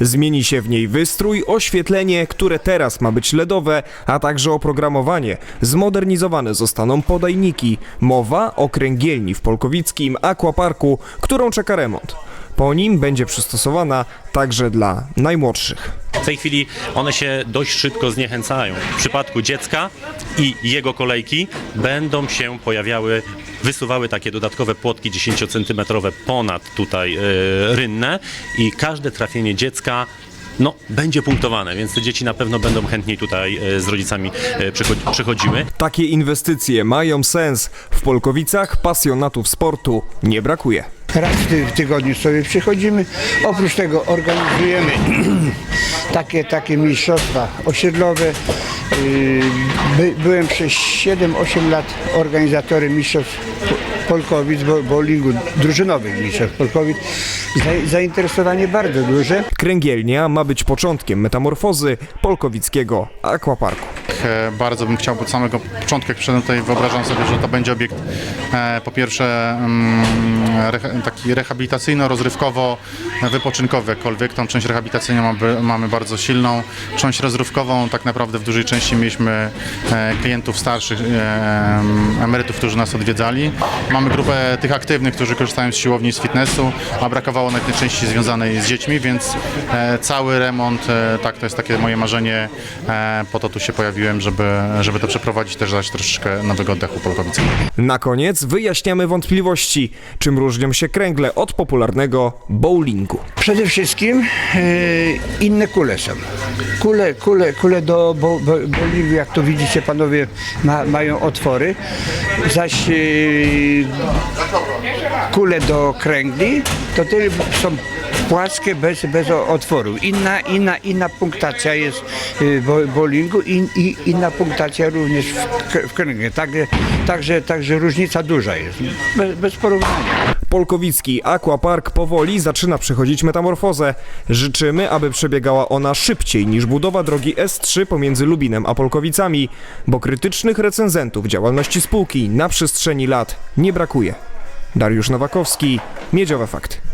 Zmieni się w niej wystrój, oświetlenie, które teraz ma być LEDowe, a także oprogramowanie. Zmodernizowane zostaną podajniki. Mowa o kręgielni w Polkowickim Aquaparku, którą czeka remont. Po nim będzie przystosowana także dla najmłodszych. W tej chwili one się dość szybko zniechęcają. W przypadku dziecka i jego kolejki będą się pojawiały, wysuwały takie dodatkowe płotki 10-centymetrowe ponad tutaj e, rynne i każde trafienie dziecka no, będzie punktowane, więc te dzieci na pewno będą chętniej tutaj e, z rodzicami e, przycho- przychodziły. Takie inwestycje mają sens. W Polkowicach pasjonatów sportu nie brakuje. Raz w tygodniu sobie przychodzimy. Oprócz tego organizujemy takie, takie mistrzostwa osiedlowe. Yy, By, byłem przez 7-8 lat organizatorem mistrzostw Polkowic, bo- bowlingu, drużynowych mistrzostw Polkowic. Za- Zainteresowanie bardzo duże. Kręgielnia ma być początkiem metamorfozy Polkowickiego Aquaparku. E, Bardzo bym chciał od samego początku, jak przyszedłem tutaj, wyobrażam sobie, że to będzie obiekt e, po pierwsze mm, taki rehabilitacyjno-rozrywkowo-wypoczynkowy, jakkolwiek. Tą część rehabilitacyjną mamy, bardzo silną, część rozrywkową tak naprawdę w dużej części mieliśmy e, klientów starszych, emerytów, którzy nas odwiedzali. Mamy grupę tych aktywnych, którzy korzystają z siłowni, z fitnessu, a brakowało części związanej z dziećmi, więc cały remont, tak, to jest takie moje marzenie, po to tu się pojawiłem, żeby, żeby to przeprowadzić, też dać troszeczkę nowego oddechu Polkowicom. Na koniec wyjaśniamy wątpliwości, czym różnią się kręgle od popularnego bowlingu. Przede wszystkim e, inne kule są. Kule, kule, kule do bo, bo, bowlingu, jak to widzicie panowie, ma, mają otwory, zaś e, kule do kręgli to te są płaskie bez, bez otworu. Inna, inna, inna punktacja jest e, bo, bowlingu i, i inna punktacja również w, w kręgli. Także, także, także różnica duża jest, bez, bez porównania. Polkowicki Aquapark powoli zaczyna przechodzić metamorfozę. Życzymy, aby przebiegała ona szybciej niż budowa drogi S3 pomiędzy Lubinem a Polkowicami, bo krytycznych recenzentów działalności spółki na przestrzeni lat nie brakuje. Dariusz Nowakowski, Miedziowe Fakty.